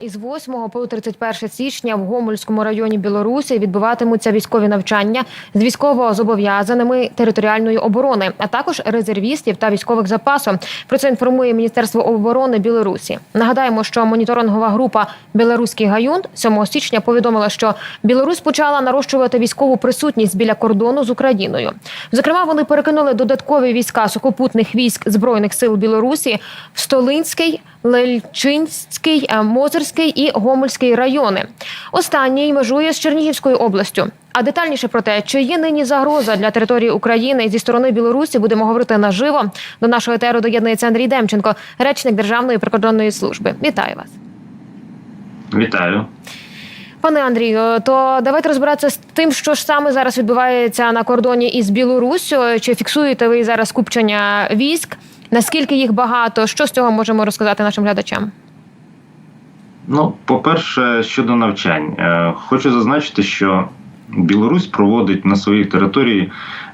Із 8 по 31 січня в Гомельському районі Білорусі відбуватимуться військові навчання з військово-зобов'язаними територіальної оборони, а також резервістів та військових запасу. Про це інформує Міністерство оборони Білорусі. Нагадаємо, що моніторингова група Білоруський гаюнт 7 січня повідомила, що Білорусь почала нарощувати військову присутність біля кордону з Україною. Зокрема, вони перекинули додаткові війська сухопутних військ збройних сил Білорусі в Столинський, Лельчинський, е, Мозерський і Гомельський райони. Останній межує з Чернігівською областю. А детальніше про те, чи є нині загроза для території України зі сторони Білорусі, будемо говорити наживо. До нашого етеру доєднується Андрій Демченко, речник Державної прикордонної служби. Вітаю вас. Вітаю. Пане Андрію, то давайте розбиратися з тим, що ж саме зараз відбувається на кордоні із Білоруссю. Чи фіксуєте ви зараз скупчення військ? Наскільки їх багато? Що з цього можемо розказати нашим глядачам? Ну, по-перше, щодо навчань, Е, хочу зазначити, що Білорусь проводить на своїй території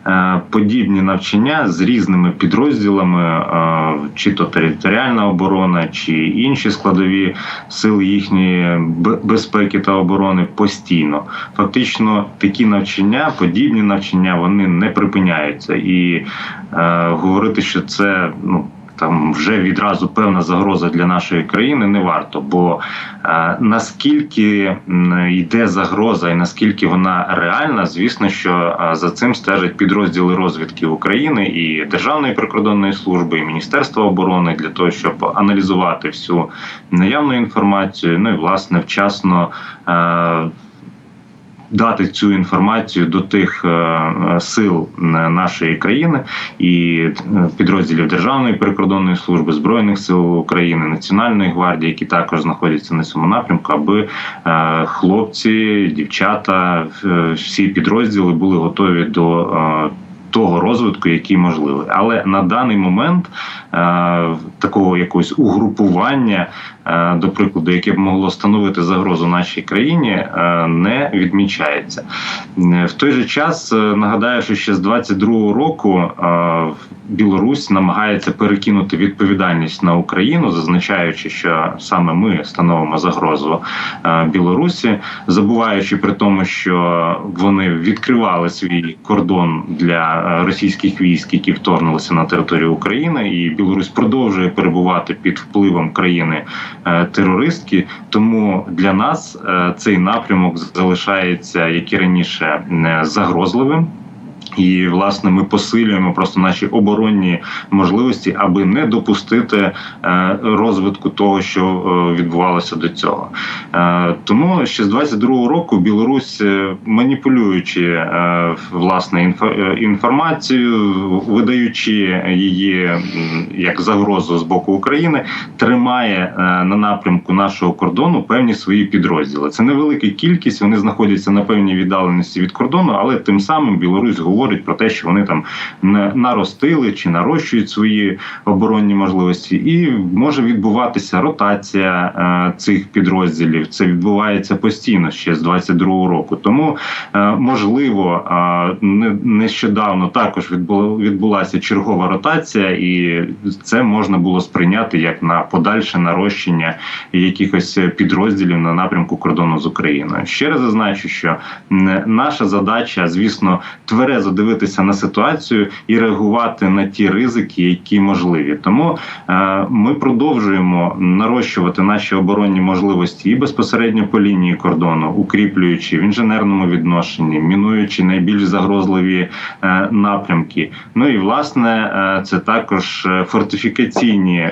е, подібні навчання з різними підрозділами, е, чи то територіальна оборона, чи інші складові сил їхньої безпеки та оборони постійно. Фактично, такі навчання, подібні навчання, вони не припиняються. І е, говорити, що це ну. Там вже відразу певна загроза для нашої країни не варто, бо е, наскільки йде загроза і наскільки вона реальна, звісно, що е, за цим стежать підрозділи розвідки України і Державної прикордонної служби, і Міністерства оборони для того, щоб аналізувати всю наявну інформацію, ну і власне вчасно. Е, Дати цю інформацію до тих е, е, сил нашої країни і е, підрозділів Державної прикордонної служби збройних сил України, Національної гвардії, які також знаходяться на цьому напрямку, аби хлопці, дівчата, всі підрозділи були готові до. Того розвитку, який можливий, але на даний момент е, такого якогось угрупування, е, до прикладу, яке б могло становити загрозу нашій країні, е, не відмічається. В той же час нагадаю, що ще з 22-го року Білорусь намагається перекинути відповідальність на Україну, зазначаючи, що саме ми становимо загрозу Білорусі, забуваючи при тому, що вони відкривали свій кордон для російських військ, які вторгнулися на територію України, і Білорусь продовжує перебувати під впливом країни е, терористки. Тому для нас е, цей напрямок залишається як і раніше не загрозливим. І власне ми посилюємо просто наші оборонні можливості, аби не допустити е, розвитку того, що е, відбувалося до цього. Е, Тому ще з 22-го року Білорусь, маніпулюючи власне інфо- інформацію, видаючи її як загрозу з боку України, тримає на напрямку нашого кордону певні свої підрозділи. Це невелика кількість, вони знаходяться на певній віддаленості від кордону, але тим самим Білорусь говорить про те, що вони там наростили чи нарощують свої оборонні можливості, і може відбуватися ротація е, цих підрозділів. Це відбувається постійно ще з 22-го року. Тому е, можливо, е, не- нещодавно також відбула відбулася чергова ротація, і це можна було сприйняти як на подальше нарощення якихось підрозділів на напрямку кордону з Україною. Ще раз зазначу, що наша задача, звісно, тверезо дивитися на ситуацію і реагувати на ті ризики, які можливі. Тому е, ми продовжуємо нарощувати наші оборонні можливості і безпосередньо по лінії кордону, укріплюючи в інженерному відношенні, мінуючи найбільш загрозливі е, напрямки. Ну і власне е, це також фортифікаційні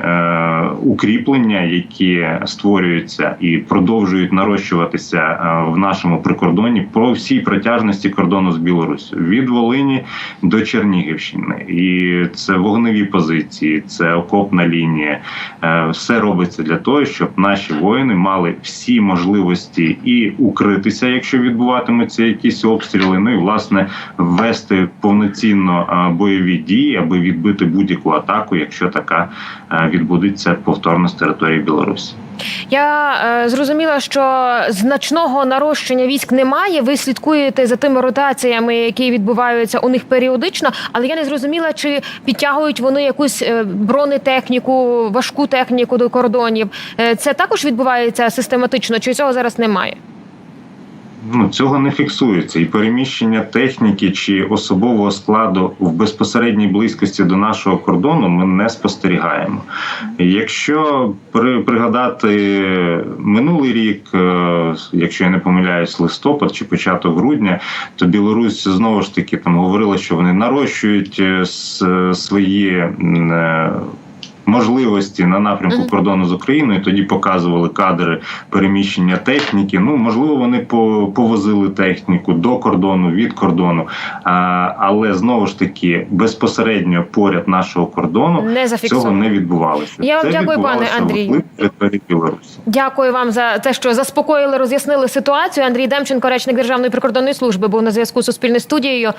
укріплення, які створюються і продовжують нарощуватися в нашому прикордоні по всій протяжності кордону з Білоруссю від Волині до Чернігівщини. І це вогневі позиції, це окопна лінія. Е, Все робиться для того, щоб наші воїни мали всі можливості і укритися, якщо відбуватимуться якісь обстріли. Ну і власне ввести повноцінно е, бойові дії, аби відбити будь-яку атаку, якщо така е, відбудеться повторно з території Білорусі. Я е, зрозуміла, що значного нарощення військ немає. Ви слідкуєте за тими ротаціями, які відбуваються у них періодично, але я не зрозуміла, чи підтягують вони якусь е, бронетехніку, важку техніку до кордонів. Е, це також відбувається систематично, чи цього зараз немає? Ну, цього не фіксується. І переміщення техніки чи особового складу в безпосередній близькості до нашого кордону ми не спостерігаємо. Якщо при, пригадати минулий рік, е, якщо я не помиляюсь, листопад чи початок грудня, то Білорусь знову ж таки там говорила, що вони нарощують е, свої. Можливості на напрямку кордону з Україною тоді показували кадри переміщення техніки. Ну можливо, вони по- повозили техніку до кордону від кордону, а, але знову ж таки безпосередньо поряд нашого кордону Не цього не відбувалося. Я вам Це дякую, пане Білорусі. Дякую вам за те, що заспокоїли, роз'яснили ситуацію. Андрій Демченко, речник Державної прикордонної служби, був на зв'язку з Суспільною студією.